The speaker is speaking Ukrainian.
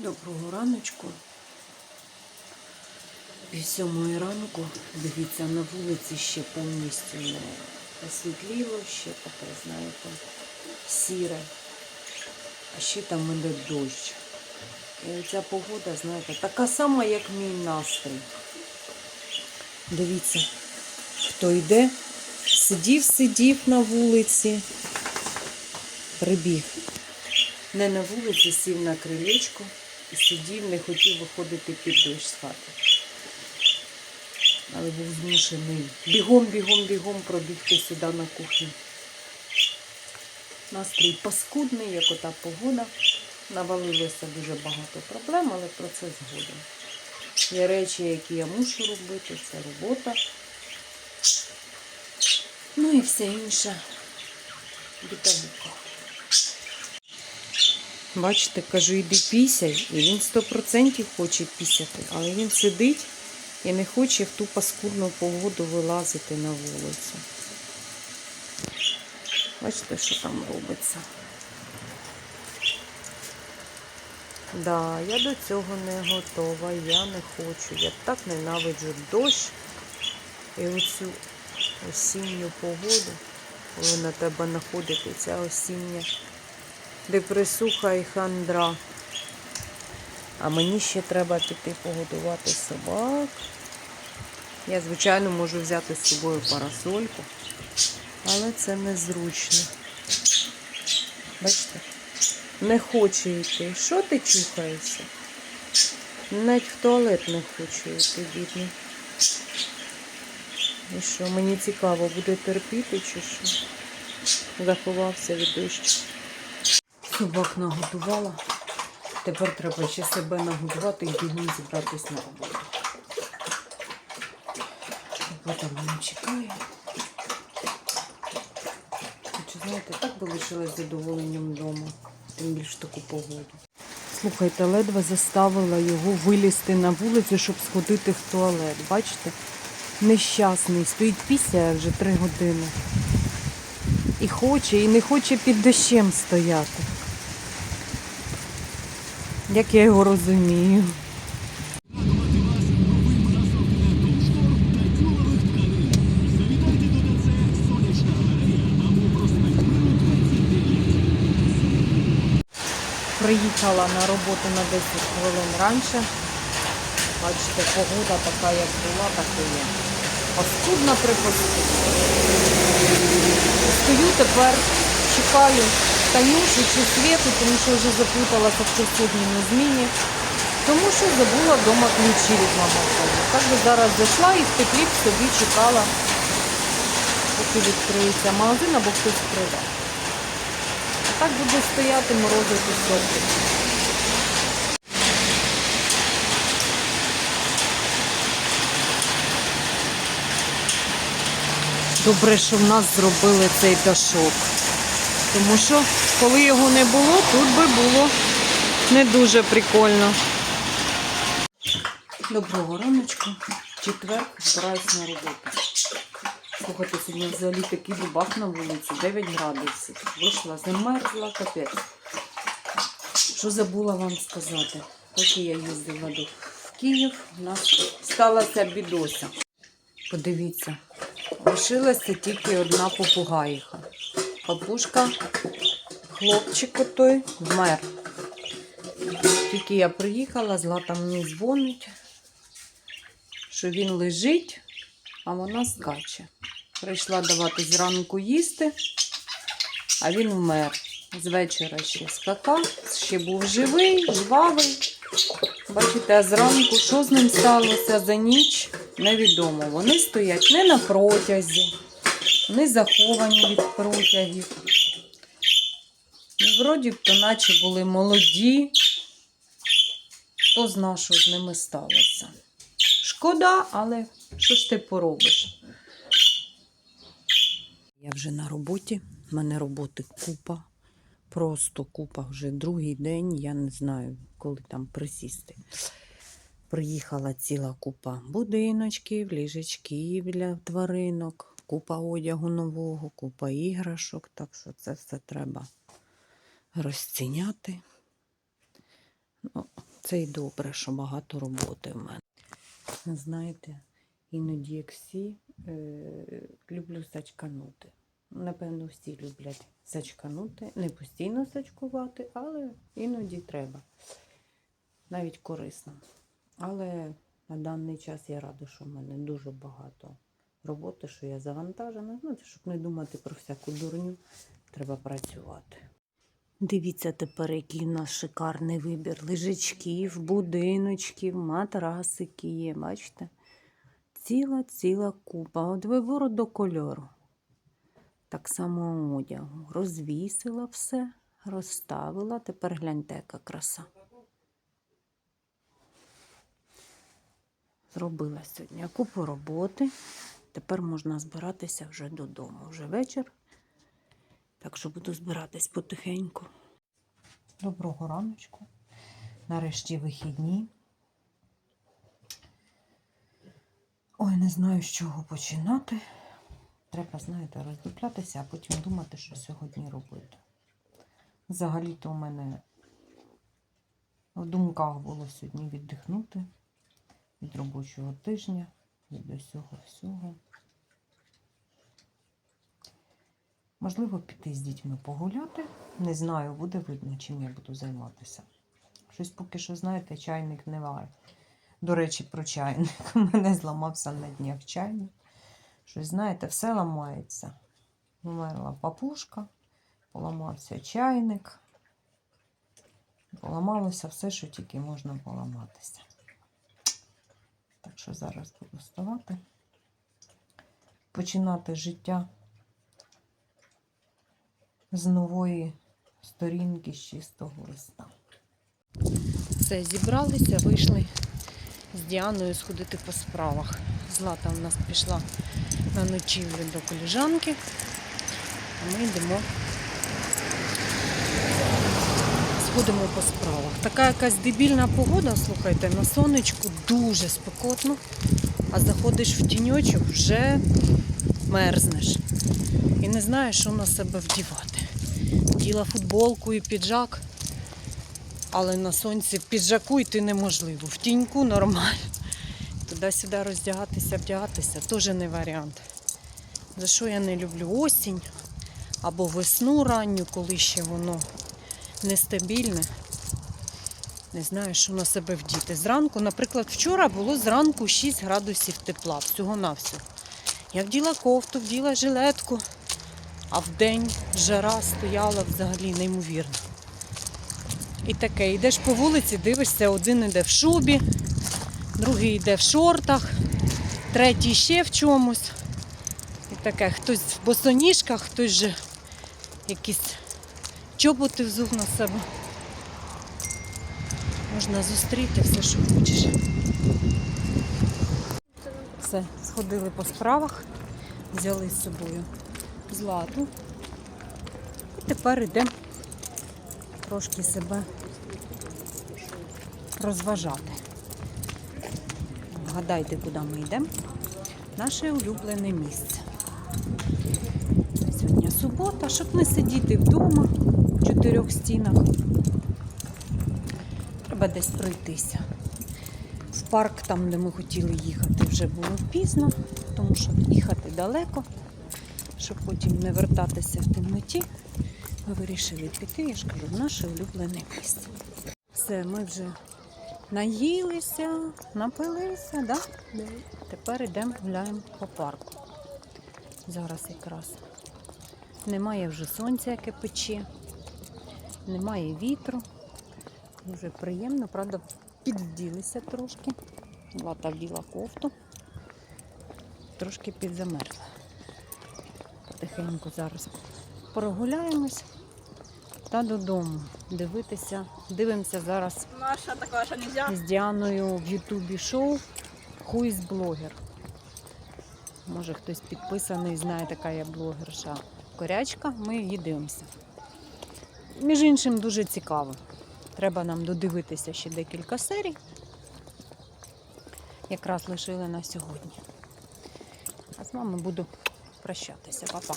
Доброго раночку. Пів сьомої ранку, дивіться, на вулиці ще повністю не освітліло, ще таке, знаєте, сіре. А ще там іде дощ. І ця погода, знаєте, така сама, як мій настрій. Дивіться, хто йде, сидів, сидів на вулиці, прибіг. Не на вулиці, сів на крилечко і сидів, не хотів виходити під дощ з хати. Але був змушений бігом, бігом, бігом пробігти сюди на кухню. Настрій паскудний, як ота погода. Навалилося дуже багато проблем, але про це згодом. Є речі, які я мушу робити, це робота. Ну і все інше бітавука. Бачите, кажу, іди пісяй, і він 100% хоче пісяти, але він сидить і не хоче в ту паскудну погоду вилазити на вулицю. Бачите, що там робиться. Да, я до цього не готова, я не хочу. Я так ненавиджу дощ і оцю осінню погоду, коли на тебе знаходиться ця осіння депресуха і хандра. А мені ще треба піти погодувати собак. Я, звичайно, можу взяти з собою парасольку, але це незручно. Бачите? Не хоче йти. Що ти чухаєшся? Навіть в туалет не хоче йти, бідний. І що, мені цікаво, буде терпіти чи що? Заховався від дощу. Собак нагодувала. Тепер треба ще себе нагодувати і бігом зібратись на роботу. Робота мене чекає. Хоча, знаєте, так би лишилась задоволенням вдома, тим більш таку погоду. Слухайте, ледве заставила його вилізти на вулицю, щоб сходити в туалет. Бачите? Нещасний, стоїть після вже три години. І хоче, і не хоче під дощем стояти. Як я його розумію. Приїхала на роботу на 10 хвилин раніше. Бачите, погода така, як була, так і є. Паскудна припаскудна. Стою тепер, чекаю Танюшу чи Світу, тому що вже заплуталася в сьогодні зміні. Тому що забула вдома ключі від магазину. Так би зараз зайшла і в теплі б собі чекала, поки відкриється магазин або хтось прийде. А так буде стояти морозити сорти. Добре, що в нас зробили цей дашок. Тому що, коли його не було, тут би було не дуже прикольно. Доброго раночку. Четвер збираюсь на роботу. Слухайте, сьогодні взагалі такий дубак на вулиці, 9 градусів. Вийшла, замерзла, капець. Що забула вам сказати? Поки я їздила до Київ, у нас сталася бідося. Подивіться, лишилася тільки одна попугаїха. Папушка, хлопчик той вмер. Тільки я приїхала, Злата мені дзвонить, що він лежить, а вона скаче. Прийшла давати зранку їсти, а він вмер. З вечора ще скакав, ще був живий, жвавий. Бачите, а зранку, що з ним сталося за ніч, невідомо. Вони стоять не на протязі, не заховані від протягів. І вроді б то наче були молоді. Хто зна, що з ними сталося. Шкода, але що ж ти поробиш? Я вже на роботі. У мене роботи купа. Просто купа вже другий день. Я не знаю, коли там присісти. Приїхала ціла купа будиночків, ліжечків для тваринок, купа одягу нового, купа іграшок. Так що це все треба розціняти. Ну, Це й добре, що багато роботи в мене. Знаєте, іноді як всі е, люблю сачканути. Напевно, всі люблять сачканути, не постійно сачкувати, але іноді треба. Навіть корисно. Але на даний час я рада, що в мене дуже багато роботи, що я завантажена. Ну, щоб не думати про всяку дурню, треба працювати. Дивіться тепер, який у нас шикарний вибір лежачків, будиночків, матрасики є. Бачите? Ціла ціла купа. От вибору до кольору. Так само одягу. Розвісила все, розставила. Тепер гляньте, яка краса. Зробила сьогодні купу роботи. Тепер можна збиратися вже додому. Вже вечір. Так що буду збиратись потихеньку. Доброго раночку. Нарешті вихідні. Ой, не знаю, з чого починати. Треба, знаєте, роздуплятися, а потім думати, що сьогодні робити. Взагалі-то у мене в думках було сьогодні віддихнути від робочого тижня, від усього всього. Можливо, піти з дітьми погуляти. Не знаю, буде видно, чим я буду займатися. Щось поки що, знаєте, чайник не варить. До речі, про чайник. У мене зламався на днях чайник. Щось, знаєте, все ламається. Умерла папушка, поламався чайник. Поламалося все, що тільки можна поламатися. Так що зараз буду вставати, починати життя з нової сторінки, з чистого листа. Все, зібралися, вийшли з Діаною сходити по справах. Злата у нас пішла на ночівлю до коліжанки, а ми йдемо. Сходимо по справах. Така якась дебільна погода, слухайте, на сонечку дуже спекотно, а заходиш в тіньочок, вже мерзнеш. І не знаєш, що на себе вдівати. Діла футболку і піджак, але на сонці піджаку йти неможливо. В тіньку нормально. Туди-сюди роздягатися, вдягатися теж не варіант. За що я не люблю осінь або весну ранню, коли ще воно нестабільне. Не знаю, що на себе вдіти. Зранку, наприклад, вчора було зранку 6 градусів тепла, всього-навсього. Я вділа кофту, вділа жилетку, а вдень жара стояла взагалі неймовірно. І таке, йдеш по вулиці, дивишся, один іде в шубі, другий йде в шортах, третій ще в чомусь. І таке, хтось в босоніжках, хтось же якісь чоботи взув на себе. Можна зустріти все, що хочеш. Все, сходили по справах, взяли з собою злату. І тепер йдемо трошки себе розважати. Вгадайте, куди ми йдемо. Наше улюблене місце. Сьогодні субота, щоб не сидіти вдома в чотирьох стінах. Треба десь пройтися. В парк, там, де ми хотіли їхати, вже було пізно, тому що їхати далеко, щоб потім не вертатися в темноті. Ми вирішили піти, я ж кажу, в наше улюблене місце. Все, ми вже наїлися, напилися, да? тепер йдемо гуляємо по парку. Зараз якраз немає вже сонця, яке пече, немає вітру. Дуже приємно, правда, підвділися трошки. Лата вділа кофту, трошки підзамерзла. Потихеньку зараз прогуляємось та додому. Дивитися. Дивимося зараз Маша нельзя. з Діаною в Ютубі шоу Хуйс блогер. Може хтось підписаний, знає, така я блогерша корячка. Ми її дивимося. Між іншим, дуже цікаво. Треба нам додивитися ще декілька серій. Якраз лишили на сьогодні. А з вами буду прощатися. Па-па.